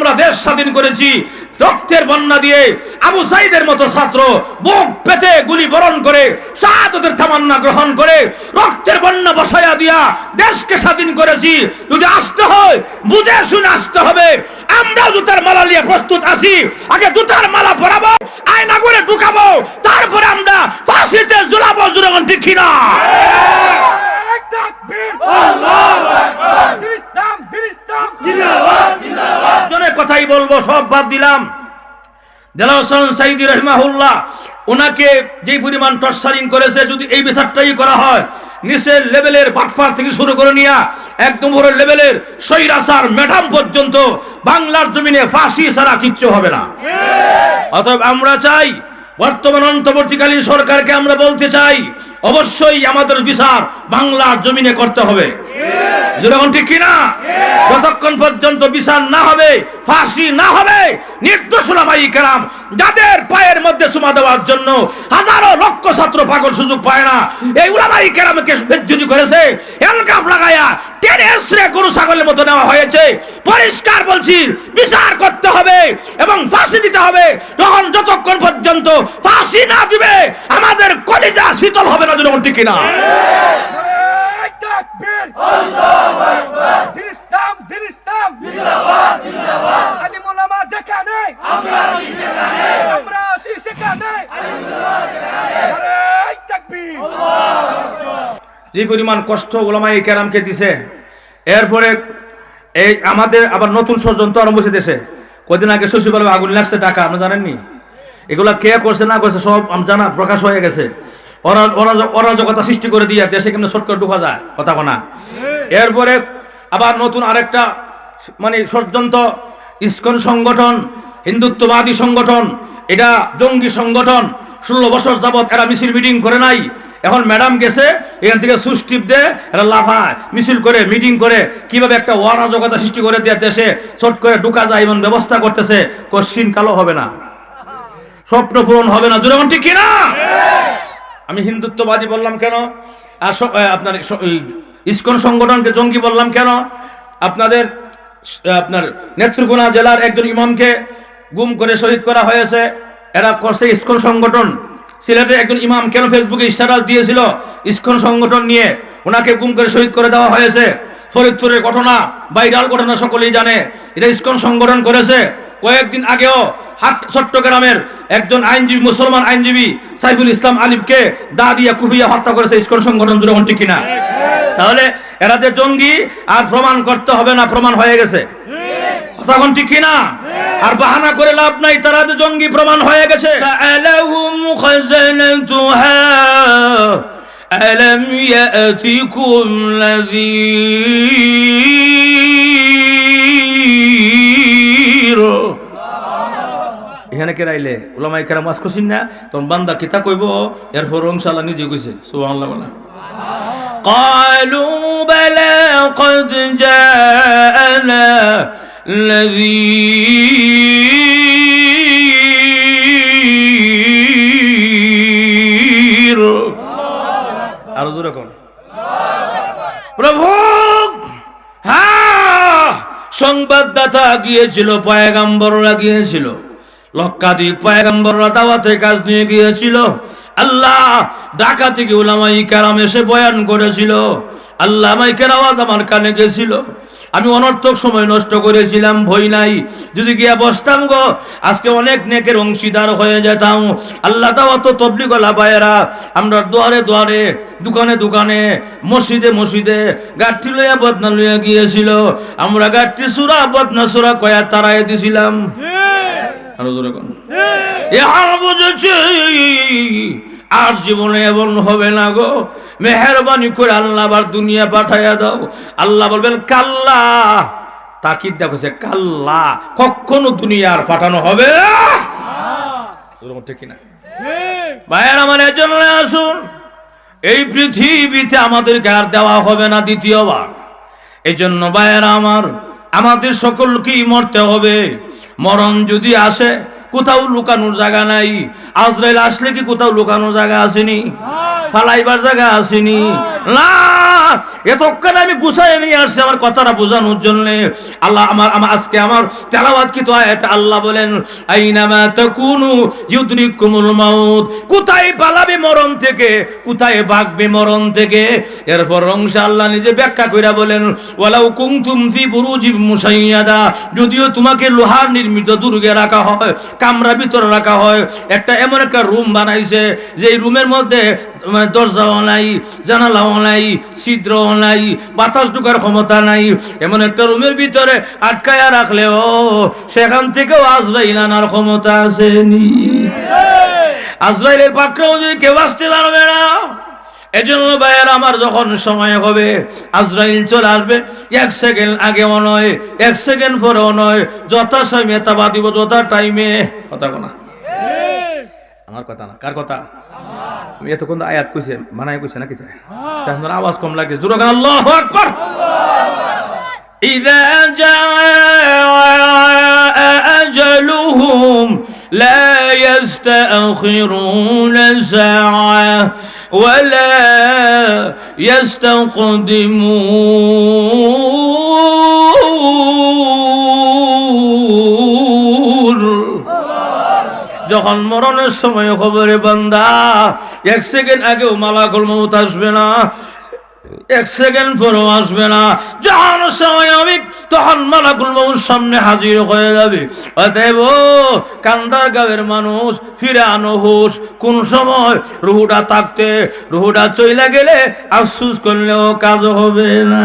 আমরা দেশ স্বাধীন করেছি। রক্তের বন্যা দিয়ে আবু সাইদের মতো ছাত্র বুক পেতে গুলি বরণ করে, শাহাদতের তামান্না গ্রহণ করে, রক্তের বন্যা বসায়া দিয়া দেশকে স্বাধীন করেছি। যদি আসতে হয়, বুঝে শুনে আসতে হবে। আমরা জুতার মালা নিয়ে প্রস্তুত আছি। আগে জুতার মালা পরাবো, আয়না করে ঢুকাবো। তারপরে আমরা ফাঁসিতে ঝুলাবো জুড়ে ঠিক কিনা তাকবীর আল্লাহু আকবার দিন ইসলাম দিন ইসলাম জিন্দাবাদ জনের কথাই বলব, সব বাদ দিলাম। দেলাল হোসেন সাইদি রহমাহুল্লাহ ওনাকে যেই পরিমাণ টর্চারিং করেছে, যদি এই বিচারটাই করা হয়, নিচের লেভেলের বাটফার থেকে শুরু করে নিয়া, একদম উপরের লেভেলের সৈরাসার ম্যাডাম পর্যন্ত বাংলার জমিনে ফাঁসি ছাড়া কিচ্ছু হবে না। অতএব আমরা চাই, বর্তমান অন্তর্বর্তীকালীন সরকারকে আমরা বলতে চাই, অবশ্যই আমাদের বিচার বাংলার জমিনে করতে হবে। যেরকম ঠিক কিনা? যতক্ষণ পর্যন্ত বিচার না হবে, ফাঁসি না হবে, নির্দোষ ওলামাই কেরাম যাদের পায়ের মধ্যে সুমা দেওয়ার জন্য হাজারো লক্ষ ছাত্র পাগল সুযোগ পায় না, এই উলামাই কেরামকে বেজ্জুতি করেছে এলকাপ লাগায়া টেনে এসরে গরু ছাগলের মতো নেওয়া হয়েছে। পরিষ্কার বলছি, বিচার করতে হবে এবং ফাঁসি দিতে হবে। তখন যতক্ষণ পর্যন্ত ফাঁসি না দিবে, আমাদের কলিজা শীতল হবে না যেরকম ঠিক কিনা? তাকবীর। আল্লাহু আকবার। দিন ইসলাম দিন ইসলাম জিন্দাবাদ জিন্দাবাদ। আলিম ওলামা যেখানে। আমরা আছি সেখানে। আমরা আছি সেখানে। আলিম ওলামা যেখানে তাকবীর। যে পরিমাণ কষ্ট ওলামাই কেরামকে দিছে এরপরে এই আমাদের আবার নতুন ষড়যন্ত্র আরম্ভ হয়েছে দেশে। কদিন আগে সচিবালয়ে আগুন লাগছে টাকা আপনি জানেননি? এগুলা কে করছে না করছে সব আম- জানা প্রকাশ হয়ে গেছে। অরাজকতা সৃষ্টি করে দিয়ে দেশে কেমন করে ঢুকা যায়? কথা কোনা। এরপরে আবার নতুন আরেকটা মানে ষড়যন্ত্র, ইস্কন সংগঠন, হিন্দুত্ববাদী সংগঠন, এটা জঙ্গি সংগঠন, ষোলো বছর যাবৎ এরা মিছিল মিটিং করে নাই। এখন ম্যাডাম গেছে, এখান থেকে সুইচ টিপ দে, এরা লাফায়, মিছিল করে, মিটিং করে, কীভাবে একটা অরাজকতা সৃষ্টি করে দেওয়ার দেশে চট করে ঢুকা যায়, এমন ব্যবস্থা করতেছে, কশ্চিন কালো হবে না। স্বপ্ন পূরণ হবে না। দুরকম ঠিক কিনা? আমি হিন্দুত্ববাদী বললাম কেন? আর আপনার ইস্কন সংগঠনকে জঙ্গি বললাম কেন? আপনাদের আপনার নেত্রকোনা জেলার একজন ইমামকে গুম করে শহীদ করা হয়েছে। এরা করছে ইস্কন সংগঠন। সিলেটের একজন ইমাম কেন ফেসবুকে স্ট্যাটাস দিয়েছিল? ইস্কন সংগঠন নিয়ে। ওনাকে গুম করে শহীদ করে দেওয়া হয়েছে। ফরিদপুরের ঘটনা বাইরাল ঘটনা সকলেই জানে। এটা ইস্কন সংগঠন করেছে। কয়েকদিন আগেও হাট চট্টগ্রামের একজন আইনজীবী মুসলমান আইনজীবী সাইফুল ইসলাম আলিফকে দা দিয়া কুফিয়া হত্যা করেছে ইস্কন সংগঠন যখন ঠিক কিনা তাহলে এরা যে জঙ্গি আর প্রমাণ করতে হবে না প্রমাণ হয়ে গেছে কথা কোন ঠিক কিনা আর বাহানা করে লাভ নাই তারা যে জঙ্গি প্রমাণ হয়ে গেছে সাআলাহুম খাজানাতুহা ألم يأتكم نذير এখানে কেরাইলে ওলামাই কেরাম মাস করছেন না তখন বান্দা কিতা কইব এরপর ইনশাআল্লাহ নিজে কইছে সুবহানাল্লাহ বলা قالوا بلى قد جاءنا نذير আরো জোরে কোন প্রভু হ্যাঁ সংবাদদাতা গিয়েছিল পয়গাম্বররা গিয়েছিল লক্ষাধিক পয়গাম্বররা দাওয়াতে কাজ নিয়ে গিয়েছিল। আল্লাহ ঢাকা থেকে উলামাই কারাম এসে বয়ান করেছিল। আল্লাহ মাইকের আওয়াজ আমার কানে গেছিল। আমি অনর্থক সময় নষ্ট করেছিলাম, ভয় নাই। যদি গিয়া বসতাম গো, আজকে অনেক নেকের অংশীদার হয়ে যেতাম। আল্লাহ দাওয়া তো তবলিগলা বায়েরা আমরা দুয়ারে দুয়ারে, দোকানে দোকানে, মসজিদে মসজিদে গাঠি লইয়া বদনা লইয়া গিয়েছিল। আমরা গাঠি সুরা, বদনা সুরা কয়া তারাই দিছিলাম। আরও জোরে কোন এখন বুঝেছি আর জীবনে এমন হবে না গো। মেহরবানি করে আল্লাহ আবার দুনিয়া পাঠাইয়া দাও। আল্লাহ বলবেন কাল্লা। তাকিদ দেখো সে কাল্লা। কখনো দুনিয়ার পাঠানো হবে না। এরকম ঠিক কিনা? ভাইয়ের আমার এজন্য আসুন এই পৃথিবীতে আমাদেরকে আর দেওয়া হবে না দ্বিতীয়বার। এই জন্য ভাইয়ের আমার আমাদের সকলকেই মরতে হবে। মরণ যদি আসে কোথাও লুকানোর জায়গা নাই। আজরাইল আসলে কি কোথাও লুকানোর জায়গা আসেনি? ফালাইবার জায়গা আসেনি। না! এতক্ষণ আমি গুছাই নিয়ে আসছি আমার কথাটা বোঝানোর জন্য। আল্লাহ আমার আমার, আজকে আমার আয়াতে আল্লাহ বলেন, আইনামা তাকুনু ইউদরিকুমুল মাউত। কোথায় পালাবে মরণ থেকে? কোথায় মরণ থেকে? এরপর রংশ আল্লাহ নিজে ব্যাখ্যা কইরা বলেন, ওয়ালাউ ফি মুসাইয়াদা যদিও তোমাকে লোহার নির্মিত দুর্গে রাখা হয়, কামরা ভিতরে রাখা হয়, একটা এমন একটা রুম বানাইছে যে রুমের মধ্যে তোমার দরজাও নাই, জানালাও নাই ছিদ্রও নাই বাতাস ঢুকার ক্ষমতা নাই এমন একটা রুমের ভিতরে আটকায়া রাখলেও সেখান থেকেও আজরাইল আনার ক্ষমতা আসেনি। আজরাইলের পাকড়েও যদি কেউ আসতে পারবে না এজন্য ভাইয়ের আমার যখন সময় হবে আজরাইল চলে আসবে। এক সেকেন্ড আগেও নয় এক সেকেন্ড পরেও নয় যথা সময়ে তাবা দিব যথা টাইমে কথা কোনা আমার কথা না কার কথা? এতক্ষণ তো আয়াত কইছে মানায় কইছে নাকি তাই তাই আপনার আওয়াজ কম লাগে জোরে গান আল্লাহু আকবার إذا جاء أجلهم لا يستأخرون ساعة ولا يستقدمون যখন মরণের সময় খবরে বান্দা, এক সেকেন্ড আগেও মালাকুল মৌত আসবে না, এক সেকেন্ড পরেও আসবে না। যখন সময় আমি তখন মালাকুল মৌত সামনে হাজির হয়ে যাবে। অতএব কান্দার গাঁয়ের মানুষ ফিরে আনো হুশ, কোন সময় রুহুটা থাকতে, রুহুটা চইলা গেলে আফসুস করলেও কাজ হবে না।